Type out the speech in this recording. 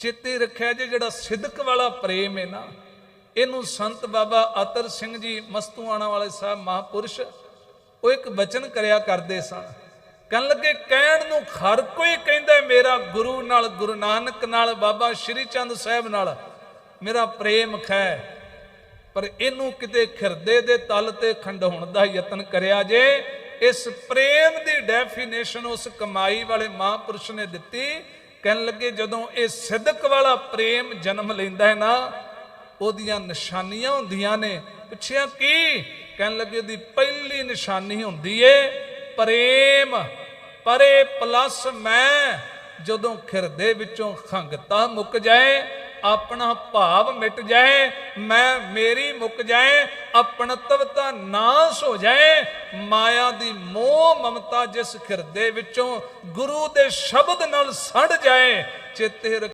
ਚਿੱਤੇ ਰੱਖਿਆ ਜੇ ਜਿਹੜਾ ਸਿਦਕ ਵਾਲਾ ਪ੍ਰੇਮ ਹੈ ਨਾ, ਇਹਨੂੰ ਸੰਤ ਬਾਬਾ ਅਤਰ ਸਿੰਘ ਜੀ ਮਸਤੂਆਣਾ ਵਾਲੇ ਸਾਹਿਬ ਮਹਾਪੁਰਸ਼, ਉਹ ਇੱਕ ਬਚਨ ਕਰਿਆ ਕਰਦੇ ਸਨ। ਕਹਿਣ ਲੱਗੇ, ਕਹਿਣ ਨੂੰ ਹਰ ਕੋਈ ਕਹਿੰਦਾ ਮੇਰਾ ਗੁਰੂ ਨਾਲ, ਗੁਰੂ ਨਾਨਕ ਨਾਲ, ਬਾਬਾ ਸ਼੍ਰੀ ਚੰਦ ਸਾਹਿਬ ਨਾਲ ਮੇਰਾ ਪ੍ਰੇਮ ਖੈ। ਪਰ ਇਹਨੂੰ ਕਿਤੇ ਖਿਰਦੇ ਦੇ ਤਲ ਤੇ ਖੰਡਾਉਣ ਦਾ ਯਤਨ ਕਰਿਆ ਜੇ, ਇਸ ਪ੍ਰੇਮ ਦੀ ਡੈਫੀਨੇਸ਼ਨ ਉਸ ਕਮਾਈ ਵਾਲੇ ਮਹਾਂਪੁਰਸ਼ ਨੇ ਦਿੱਤੀ ਕਹਿਣ ਲੱਗੇ, ਜਦੋਂ ਇਹ ਸਿੱਧਕ ਵਾਲਾ ਪ੍ਰੇਮ ਜਨਮ ਲੈਂਦਾ ਹੈ ਨਾ, ਉਹਦੀਆਂ ਨਿਸ਼ਾਨੀਆਂ ਹੁੰਦੀਆਂ ਨੇ। ਪੁੱਛਿਆ ਕੀ? ਕਹਿਣ ਲੱਗੇ, ਉਹਦੀ ਪਹਿਲੀ ਨਿਸ਼ਾਨੀ ਹੁੰਦੀ ਏ, ਪ੍ਰੇਮ। ਪਰੇ ਪਲੱਸ ਮੈਂ, ਜਦੋਂ ਖਿਰਦੇ ਵਿੱਚੋਂ ਖੰਗਤਾ ਮੁੱਕ ਜਾਏ, ਆਪਣਾ ਭਾਵ ਮਿਟ ਜਾਏ, ਮੈਂ ਮੇਰੀ ਮੁੱਕ ਜਾਏ ਆਪਣਤਵਤਾ ਨਾਸ ਹੋ ਜਾਏ, ਮਾਇਆ ਦੀ ਮੋਹ ਮਮਤਾ ਜਿਸ ਖਿਰਦੇ ਵਿੱਚੋਂ ਗੁਰੂ ਦੇ ਸ਼ਬਦ ਨਾਲ ਸੜ ਜਾਏ, ਚੇਤੇ ਰੱਖ-